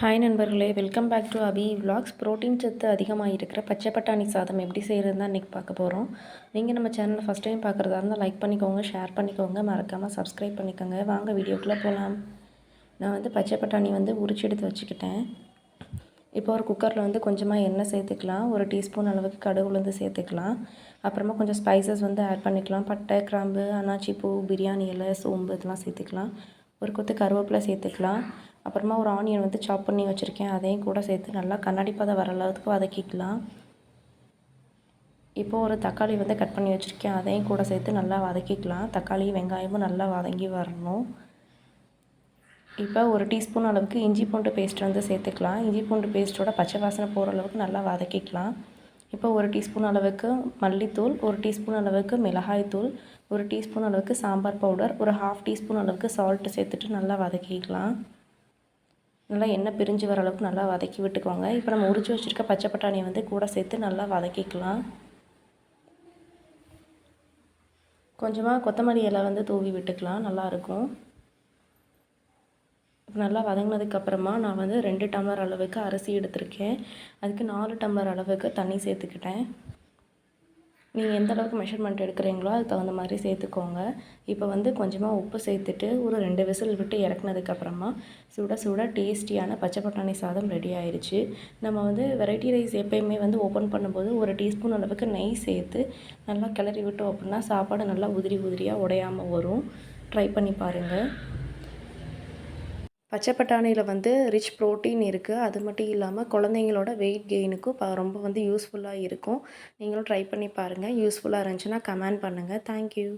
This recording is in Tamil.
ஹாய் நண்பர்களே welcome back to Abhi vlogs. Protein சத்து அதிகமாக இருக்கிற பச்சை பட்டாணி சாதம் எப்படி செய்கிறது தான் இன்றைக்கி பார்க்க போகிறோம் நீங்கள் நம்ம சேனலை ஃபஸ்ட் டைம் பார்க்குறதா இருந்தால் லைக் பண்ணிக்கோங்க ஷேர் பண்ணிக்கோங்க. மறக்காமல் சப்ஸ்கிரைப் பண்ணிக்கோங்க. வாங்க வீடியோக்குள்ளே போகலாம் நான் வந்து பச்சை பட்டாணி வந்து உரிச்சு எடுத்து வச்சுக்கிட்டேன். இப்போ ஒரு குக்கரில் வந்து கொஞ்சமாக எண்ணெய் சேர்த்துக்கலாம். ஒரு டீஸ்பூன் அளவுக்கு கடுகு உளுந்து சேர்த்துக்கலாம். அப்புறமா கொஞ்சம் ஸ்பைசஸ் வந்து ஆட் பண்ணிக்கலாம். பட்டை கிராம்பு அன்னாச்சி பூ பிரியாணி இலை சோம்பு இதெல்லாம் சேர்த்துக்கலாம். ஒரு கொத்து கருவேப்பிலை சேர்த்துக்கலாம். அப்புறமா ஒரு ஆனியன் வந்து சாப் பண்ணி வச்சுருக்கேன். அதையும் கூட சேர்த்து நல்லா கண்ணாடி பதம் வர அளவுக்கு வதக்கிக்கலாம். இப்போது ஒரு தக்காளி வந்து கட் பண்ணி வச்சுருக்கேன். அதையும் கூட சேர்த்து நல்லா வதக்கிக்கலாம். தக்காளி வெங்காயமும் நல்லா வதங்கி வரணும். இப்போ ஒரு டீஸ்பூன் அளவுக்கு இஞ்சி பூண்டு பேஸ்ட் வந்து சேர்த்துக்கலாம். இஞ்சி பூண்டு பேஸ்ட்டோட பச்சை வாசனை போகிற அளவுக்கு நல்லா வதக்கிக்கலாம். இப்போ ஒரு டீஸ்பூன் அளவுக்கு மல்லித்தூள் ஒரு டீஸ்பூன் அளவுக்கு மிளகாய்த்தூள் ஒரு டீஸ்பூன் அளவுக்கு சாம்பார் பவுடர் ஒரு ஹாஃப் டீஸ்பூன் அளவுக்கு சால்ட்டு சேர்த்துட்டு நல்லா வதக்கிக்கலாம். நல்லா எண்ணெய் பிரிஞ்சு வர அளவுக்கு நல்லா வதக்கி விட்டுக்கோங்க. இப்போ நம்ம உரிச்சு வச்சுருக்க பச்சை பட்டாணியை வந்து கூட சேர்த்து நல்லா வதக்கிக்கலாம். கொஞ்சமாக கொத்தமல்லி இலை வந்து தூவி விட்டுக்கலாம். நல்லாயிருக்கும் நல்லா வதங்கினதுக்கப்புறமா நான் வந்து ரெண்டு டம்ளர் அளவுக்கு அரிசி எடுத்திருக்கேன். அதுக்கு நாலு டம்ளர் அளவுக்கு தண்ணி சேர்த்துக்கிட்டேன். நீங்கள் எந்த அளவுக்கு மெஷர்மெண்ட் எடுக்கிறீங்களோ அதுக்கு தகுந்த மாதிரி சேர்த்துக்கோங்க. இப்போ வந்து கொஞ்சமாக உப்பு சேர்த்துட்டு ஒரு ரெண்டு விசில் விட்டு இறக்குனதுக்கப்புறமா சுட சுட டேஸ்டியான பச்சை பட்டாணி சாதம் ரெடி ஆயிடுச்சு நம்ம வந்து வெரைட்டி ரைஸ் எப்பயுமே வந்து ஓப்பன் பண்ணும்போது ஒரு டீஸ்பூன் அளவுக்கு நெய் சேர்த்து நல்லா கிளறி விட்டோம் அப்படின்னா சாப்பாடு நல்லா உதிரி உதிரியாக உடையாமல் வரும். ட்ரை பண்ணி பாருங்கள் பச்சை பட்டாணியில் வந்து ரிச் ப்ரோட்டீன் இருக்குது அது மட்டும் இல்லாமல் குழந்தைங்களோட வெயிட் கெயினுக்கும் ப ரொம்ப வந்து யூஸ்ஃபுல்லாக இருக்கும். நீங்களும் ட்ரை பண்ணி பாருங்கள் யூஸ்ஃபுல்லாக இருந்துச்சுன்னா கமெண்ட் பண்ணுங்கள் தேங்க்யூ